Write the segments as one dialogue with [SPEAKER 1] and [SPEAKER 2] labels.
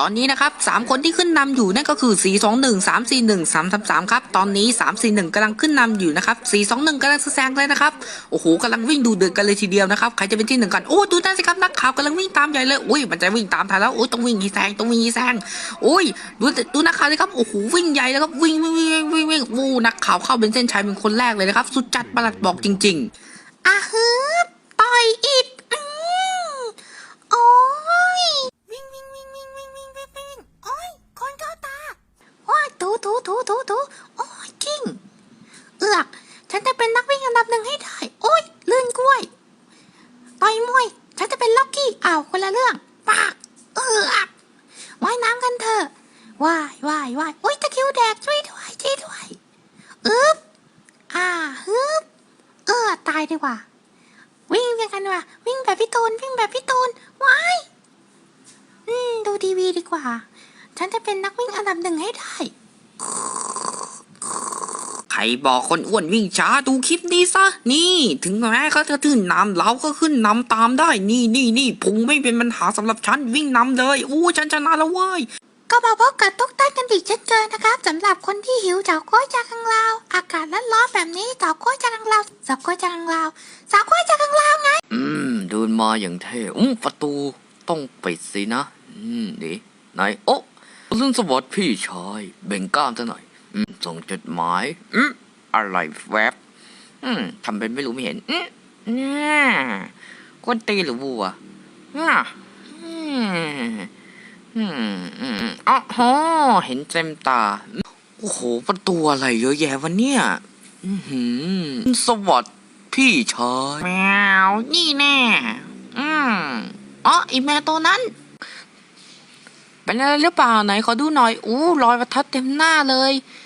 [SPEAKER 1] ตอนนี้นะครับสามคนที่ขึ้นนำอยู่นั่นก็คือ4 2 1 3 4 1 3 3 3ครับตอนนี้3 4 1กำลังขึ้นนำอยู่นะครับ4 2 1กำลังแซงเลยนะครับโอ้โหกำลังวิ่งดูเดือดกันเลยทีเดียวนะครับใครจะเป็นที่หนึ่งกันโอ้ดูนั่นสิครับนักข่าวกำลังวิ่งตามใหญ่เลยอุ้ยมันจะวิ่งตามทันแล้วโอ้ยต้องวิ่งให้แซงต้องวิ่งให้แซงโอ้ยดูดูนักข่าวเลยครับโอ้โหวิ่งใหญ่แล้วครับวิ่งวิ่งวิ่งวิ่งวิ่งโอ้นักข่าวเข้าเป็นเส้นชัยเป็นคนแรกเลยนะครับสุดจัดประหลัดบอกจริง ๆ
[SPEAKER 2] อะฮึบ นจะเป็นล็อกกี้อ้าวคนละเรื่องปากเออว่ายน้ำกันเถอะว่ายว่ายว่ายโอ้ยตะคิวแดกช่วยด้วยช่วยด้วยอึบอ่าฮึบเออตายดีกว่า วิ่งกันดีกว่าวิ่งแบบพี่ตูนวิ่งแบบพี่ตูนว้ายอืมดูทีวีดีกว่า ฉันจะเป็นนักวิ่งอันดับหนึ่งให้ได้
[SPEAKER 1] รบอกคนอ้วนวิ่งช้าดูคลิปนี้ซะ นี่ ถึงแม้เขาจะขึ้นนำเราก็ขึ้นนำตามได้ นี่นี่นี่พุงไม่เป็นปัญหาสำหรับฉันวิ่งนำเลย อู้ฉันชนะแล้วเว้ย
[SPEAKER 2] ก็มาพบกับตุ๊กตากันอีกเช่นเคยนะครับสำหรับคนที่หิวจากกล้วยจากกังลาวอากาศร้อนๆแบบนี้จากกล้วยจากกังลาวจากกล้วยจากกังลาวจากกล้วยจากกังลาวไง
[SPEAKER 1] อืมเดินมาอย่างเท่อืมประตูต้องปิดสินะ อืมดีไหนโอ้เรื่องสวัสดิ์พี่ชายเบ่งกล้ามซะหน่อยอืม ส่งจดหมายอืมอะไรแวบอืมทำเป็นไม่รู้ไม่เห็นอืมเนี่ยกวนตีนหรือวัวอะอืมอืมอืมอ๋อโหเห็นเต็มตา โอ้โหประตูอะไรเยอะแยะวะเนี่ยอือหือสวัสดิ์พี่ชายแมวนี่แน่ อืมอ๋อไอแมวตัวนั้นเป็นอะไรหรือเปล่าไหนขอดูหน่อย อู้รอยประทัดเต็มหน้าเลย
[SPEAKER 2] แง่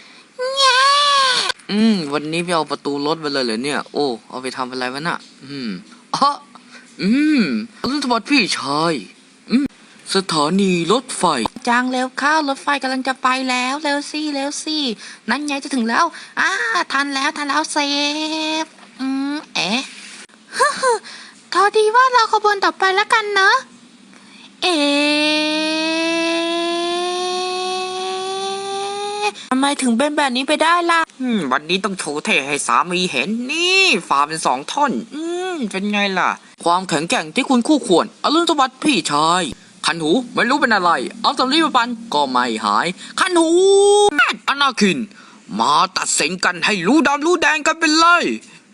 [SPEAKER 1] อืม วันนี้ไปเอาประตูรถไปเลยเหรอเนี่ย โอ้ เอาไปทำอะไรวะน่ะ อืมอ๋ออืมรุณสวัสดิ์พี่ชาย อืม สถานีรถไฟ จางเร็วเข้ารถไฟกำลังจะไปแล้วเร็วสิเร็วสินั่นไงจะถึงแล้วอ่าทันแล้วทันแล้วเซฟ อืม เอ๊ะ
[SPEAKER 2] พอดีว่าเราขบวนต่อไปแล้วกันเนอะ เอ๊
[SPEAKER 1] ทำไมถึงเป็นแบบนี้ไปได้ล่ะอืมวันนี้ต้องโชว์เท่ให้สามีเห็นนี่ฝ่าเป็นสองท่อน อืมเป็นไงล่ะ ความแข็งแกร่งที่คุณคู่ควรอรุณสวัสดิ์พี่ชายคันหูไม่รู้เป็นอะไร เอาสำลีมาปันก็ไม่หาย คันหูอนาคิน มาตัดสินกันให้รู้ดำรู้แดงกันเป็นเลย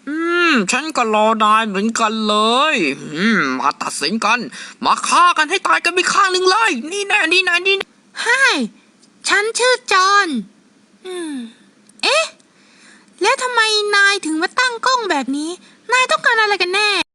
[SPEAKER 1] อืม ฉันก็รอนายเหมือนกันเลย อืม มาตัดสินกัน มาฆ่ากันให้ตายกันไปข้างหนึ่งเลย นี่แน่นี่แน่นี่แน่
[SPEAKER 2] ไฮ ฉันชื่อจอห์นอืม เอ๊ะ แล้วทำไมนายถึงมาตั้งกล้องแบบนี้ นายต้องการอะไรกันแน่